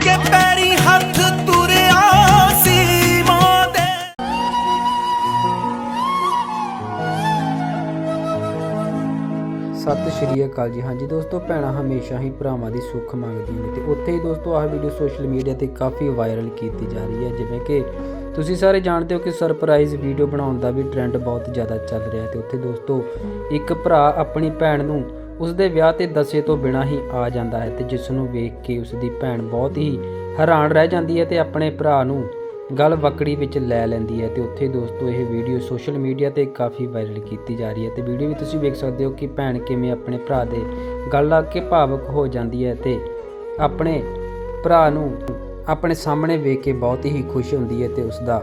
ਕੇ ਪੈਰੀ ਹੱਥ ਤੁਰਿਆ ਸੀ ਮਾਂ ਦੇ ਸਤਿ ਸ਼੍ਰੀ ਅਕਾਲ ਜੀ। ਹਾਂਜੀ ਦੋਸਤੋ, ਭੈਣਾਂ ਹਮੇਸ਼ਾ ਹੀ ਭਰਾਵਾਂ ਦੀ ਸੁੱਖ ਮੰਗਦੀਆਂ ਨੇ ਤੇ ਉੱਥੇ ਹੀ ਦੋਸਤੋ, ਆਹ ਵੀਡੀਓ ਸੋਸ਼ਲ ਮੀਡੀਆ ਤੇ ਕਾਫੀ ਵਾਇਰਲ ਕੀਤੀ ਜਾ ਰਹੀ ਹੈ। ਜਿਵੇਂ ਕਿ ਤੁਸੀਂ ਸਾਰੇ ਜਾਣਦੇ ਹੋ ਕਿ ਸਰਪ੍ਰਾਈਜ਼ ਵੀਡੀਓ ਬਣਾਉਣ ਦਾ ਵੀ ਟ੍ਰੈਂਡ ਬਹੁਤ ਜ਼ਿਆਦਾ ਚੱਲ ਰਿਹਾ ਹੈ ਤੇ ਉੱਥੇ ਦੋਸਤੋ, ਇੱਕ ਭਰਾ ਆਪਣੀ ਭੈਣ ਨੂੰ ਉਸਦੇ ਵਿਆਹ ਤੇ ਦੱਸੇ ਤੋਂ ਬਿਨਾਂ ਹੀ ਆ ਜਾਂਦਾ ਹੈ ਤੇ ਜਿਸ ਨੂੰ ਵੇਖ ਕੇ ਉਸਦੀ ਭੈਣ ਬਹੁਤ ਹੀ ਹੈਰਾਨ ਰਹਿ ਜਾਂਦੀ ਹੈ ਤੇ ਆਪਣੇ ਭਰਾ ਨੂੰ ਗੱਲ ਵਕੜੀ ਵਿੱਚ ਲੈ ਲੈਂਦੀ ਹੈ ਤੇ ਉੱਥੇ ਦੋਸਤੋ ਇਹ ਵੀਡੀਓ ਸੋਸ਼ਲ ਮੀਡੀਆ ਤੇ ਕਾਫੀ ਵਾਇਰਲ ਕੀਤੀ ਜਾ ਰਹੀ ਹੈ ਤੇ ਵੀਡੀਓ ਵੀ ਤੁਸੀਂ ਵੇਖ ਸਕਦੇ ਹੋ ਕਿ ਭੈਣ ਕਿਵੇਂ ਆਪਣੇ ਭਰਾ ਦੇ ਗੱਲ ਲੱਗ ਕੇ ਭਾਵਕ ਹੋ ਜਾਂਦੀ ਹੈ ਤੇ ਆਪਣੇ ਭਰਾ ਨੂੰ ਆਪਣੇ ਸਾਹਮਣੇ ਵੇਖ ਕੇ ਬਹੁਤ ਹੀ ਖੁਸ਼ ਹੁੰਦੀ ਹੈ ਤੇ ਉਸ ਦਾ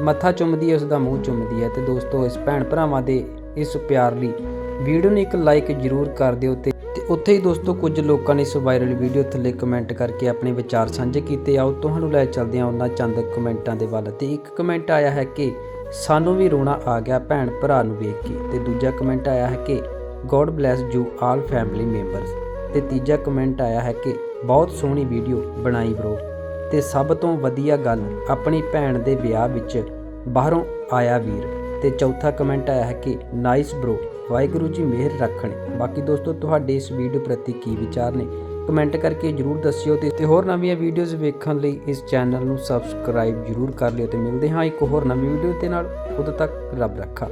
ਮੱਥਾ ਚੁੰਮਦੀ ਹੈ ਉਸ ਦਾ ਮੂੰਹ ਚੁੰਮਦੀ ਹੈ ਤੇ ਦੋਸਤੋ ਇਸ ਭੈਣ ਭਰਾਵਾਂ ਦੇ ਇਸ ਪਿਆਰ ਲਈ ਵੀਡੀਓ ਨੂੰ ਇੱਕ ਲਾਈਕ ਜ਼ਰੂਰ ਕਰ ਦਿਓ ਤੇ ਉੱਥੇ ਹੀ ਦੋਸਤੋ ਕੁਝ ਲੋਕਾਂ ਨੇ ਇਸ ਵਾਇਰਲ ਵੀਡੀਓ ਥੱਲੇ ਕਮੈਂਟ ਕਰਕੇ ਆਪਣੇ ਵਿਚਾਰ ਸਾਂਝੇ ਕੀਤੇ। ਆਓ ਤੁਹਾਨੂੰ ਲੈ ਚੱਲਦੇ ਹਾਂ ਉਹਨਾਂ ਚੰਦ ਕਮੈਂਟਾਂ ਦੇ ਵੱਲ ਤੇ ਇੱਕ ਕਮੈਂਟ ਆਇਆ ਹੈ ਕਿ, ਸਾਨੂੰ ਵੀ ਰੋਣਾ ਆ ਗਿਆ ਭੈਣ ਭਰਾ ਨੂੰ ਵੇਖ ਕੇ। ਤੇ ਦੂਜਾ ਕਮੈਂਟ ਆਇਆ ਹੈ ਕਿ God bless you all family members ਤੇ ਤੀਜਾ ਕਮੈਂਟ ਆਇਆ ਹੈ ਕਿ, ਬਹੁਤ ਸੋਹਣੀ ਵੀਡੀਓ ਬਣਾਈ ਬ్రో ਤੇ ਸਭ ਤੋਂ ਵਧੀਆ ਗੱਲ, ਆਪਣੀ ਭੈਣ ਦੇ ਵਿਆਹ ਵਿੱਚ ਬਾਹਰੋਂ ਆਇਆ ਵੀਰ। ਤੇ ਚੌਥਾ ਕਮੈਂਟ ਆਇਆ ਹੈ ਕਿ ਨਾਈਸ ਬ్రో ਵਾਹਿਗੁਰੂ ਜੀ ਮਿਹਰ ਰੱਖਣ। ਬਾਕੀ ਦੋਸਤੋ, ਤੁਹਾਡੇ ਇਸ ਵੀਡੀਓ ਪ੍ਰਤੀ ਕੀ ਵਿਚਾਰ ਨੇ? ਕਮੈਂਟ ਕਰਕੇ ਜਰੂਰ ਦੱਸਿਓ ਤੇ ਹੋਰ ਨਵੀਆਂ ਵੀਡੀਓਜ਼ ਵੇਖਣ ਲਈ ਇਸ ਚੈਨਲ ਨੂੰ ਸਬਸਕ੍ਰਾਈਬ ਜਰੂਰ ਕਰ ਲਿਓ ਤੇ ਮਿਲਦੇ ਹਾਂ ਇੱਕ ਹੋਰ ਨਵੀਂ ਵੀਡੀਓ ਦੇ ਨਾਲ। ਉਦੋਂ ਤੱਕ ਰੱਬ ਰੱਖਾ।